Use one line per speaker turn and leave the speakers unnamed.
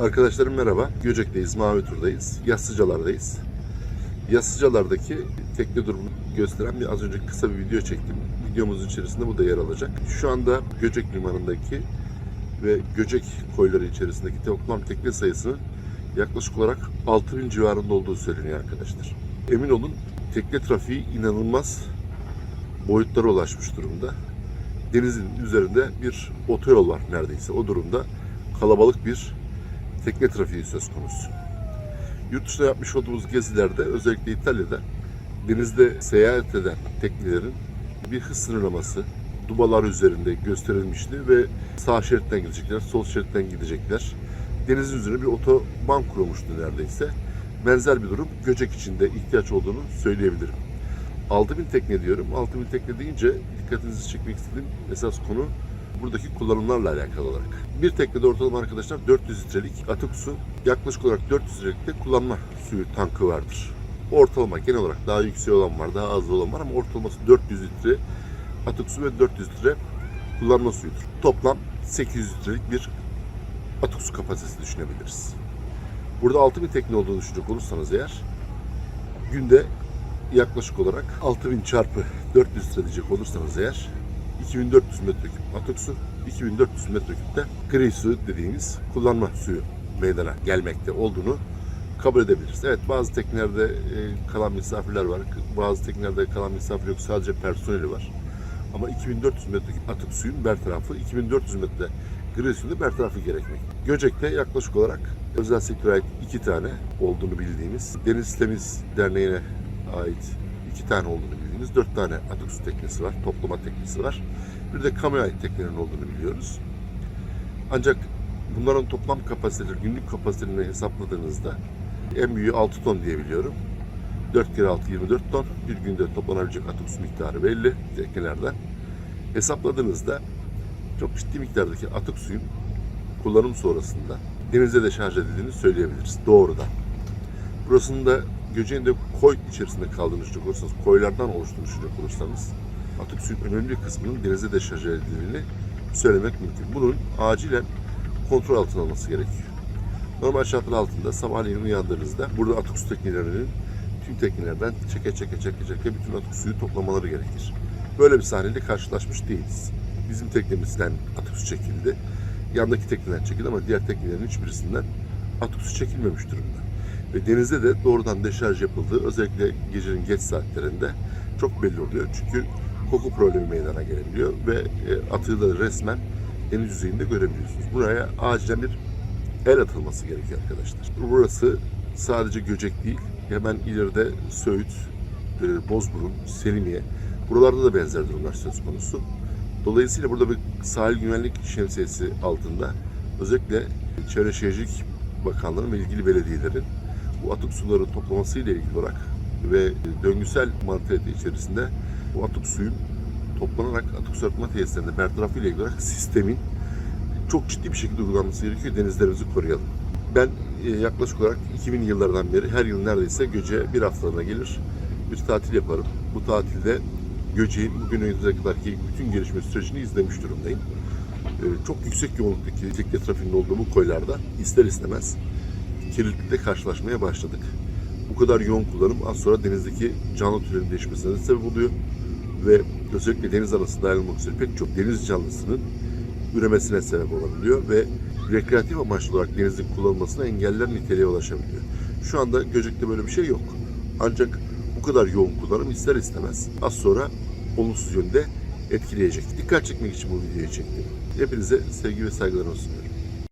Arkadaşlarım merhaba. Göcek'teyiz, Mavi Tur'dayız. Yassıcalar'dayız. Yassıcalar'daki tekne durumunu gösteren bir az önce kısa bir video çektim. Videomuzun içerisinde bu da yer alacak. Şu anda Göcek Limanı'ndaki ve Göcek koyları içerisindeki toplam tekne sayısının yaklaşık olarak 6000 civarında olduğu söyleniyor arkadaşlar. Emin olun tekne trafiği inanılmaz boyutlara ulaşmış durumda. Denizin üzerinde bir otoyol var neredeyse. O durumda kalabalık bir tekne trafiği söz konusu. Yurt dışında yapmış olduğumuz gezilerde özellikle İtalya'da denizde seyahat eden teknelerin bir hız sınırlaması dubalar üzerinde gösterilmişti ve sağ şeritten gidecekler, sol şeritten gidecekler. Denizin üzerine bir otoban kurulmuştu neredeyse. Benzer bir durum Göcek içinde ihtiyaç olduğunu söyleyebilirim. 6000 tekne diyorum. 6000 tekne deyince dikkatinizi çekmek istediğim esas konu buradaki kullanımlarla alakalı olarak. Bir teknede ortalama arkadaşlar 400 litrelik atık su, yaklaşık olarak 400 litrelik de kullanma suyu tankı vardır. Ortalama genel olarak daha yüksek olan var, daha az olan var ama ortalaması 400 litre atık su ve 400 litre kullanma suyudur. Toplam 800 litrelik bir atık su kapasitesi düşünebiliriz. Burada 6000 tekne olduğunu düşünecek olursanız eğer günde yaklaşık olarak 6000 çarpı 400 litre diyecek olursanız eğer 2400 metreküp atık su, 2400 metreküp de gri su dediğimiz kullanma suyu meydana gelmekte olduğunu kabul edebiliriz. Evet bazı teknelerde e, kalan misafirler var. Bazı teknelerde kalan misafir yok. Sadece personeli var. Ama 2400 metreküp atık suyun bertarafı, 2400 metre gri suyun da bertarafı gerekmek. Göcek'te yaklaşık olarak özel sektöre ait iki tane olduğunu bildiğimiz Deniz Temiz Derneği'ne ait iki tane olduğunu bildiğimiz dört tane atık su teknesi var, toplama teknesi var. Bir de kamuya ait teknelerin olduğunu biliyoruz. Ancak bunların toplam kapasiteleri, günlük kapasitelerini hesapladığınızda en büyüğü 6 ton diye biliyorum. 4 kere 6 24 ton. Bir günde toplanabilecek atık su miktarı belli teknelerden. Hesapladığınızda çok ciddi miktardaki atık suyun kullanım sonrasında denize de şarj edildiğini söyleyebiliriz doğrudan. Burasının da Göceğin de koy içerisinde kaldığını düşünecek olursanız, koylardan oluştuğunu düşünecek olursanız atık suyun önemli bir kısmının denize de şarj edildiğini söylemek mümkün. Bunun acilen kontrol altına alınması gerekiyor. Normal şartlar altında sabahleyin uyandığınızda burada atık su teknelerinin tüm teknelerden çeke çeke çeke çeke bütün atık suyu toplamaları gerekir. Böyle bir sahneyle karşılaşmış değiliz. Bizim teknemizden atık su çekildi. Yandaki tekneden çekildi ama diğer teknelerin hiçbirisinden atık su çekilmemiş durumda. Ve denizde de doğrudan deşarj yapıldığı özellikle gecenin geç saatlerinde çok belli oluyor. Çünkü koku problemi meydana gelebiliyor ve e, atığı da resmen deniz yüzeyinde görebiliyorsunuz. Buraya acilen bir el atılması gerekiyor arkadaşlar. Burası sadece Göcek değil, hemen ileride Söğüt, e, Bozburun, Selimiye, buralarda da benzer durumlar söz konusu. Dolayısıyla burada bir sahil güvenlik şemsiyesi altında özellikle Çevre Şehircilik Bakanlığı'nın ve ilgili belediyelerin bu atık suları toplamasıyla ilgili olarak ve döngüsel mantalite içerisinde bu atık suyun toplanarak atık su arıtma tesislerinde bertarafı ile ilgili olarak sistemin çok ciddi bir şekilde uygulanması gerekiyor. Denizlerimizi koruyalım. Ben e, yaklaşık olarak 2000 yıllardan beri her yıl neredeyse Göce'ye bir haftalığına gelir bir tatil yaparım. Bu tatilde Göce'nin bugüne kadarki bütün gelişme sürecini izlemiş durumdayım. E, Çok yüksek yoğunluktaki tekne trafiğinin olduğu bu koylarda ister istemez kirlilikle karşılaşmaya başladık. Bu kadar yoğun kullanım az sonra denizdeki canlı türlerin değişmesine sebep oluyor ve özellikle deniz arası dahil olmak üzere pek çok deniz canlısının üremesine sebep olabiliyor ve rekreatif amaçlı olarak denizin kullanılmasına engeller niteliğe ulaşabiliyor. Şu anda Göcek'te böyle bir şey yok. Ancak bu kadar yoğun kullanım ister istemez az sonra olumsuz yönde etkileyecek. Dikkat çekmek için bu videoyu çektim. Hepinize sevgi ve saygılarımı sunuyorum.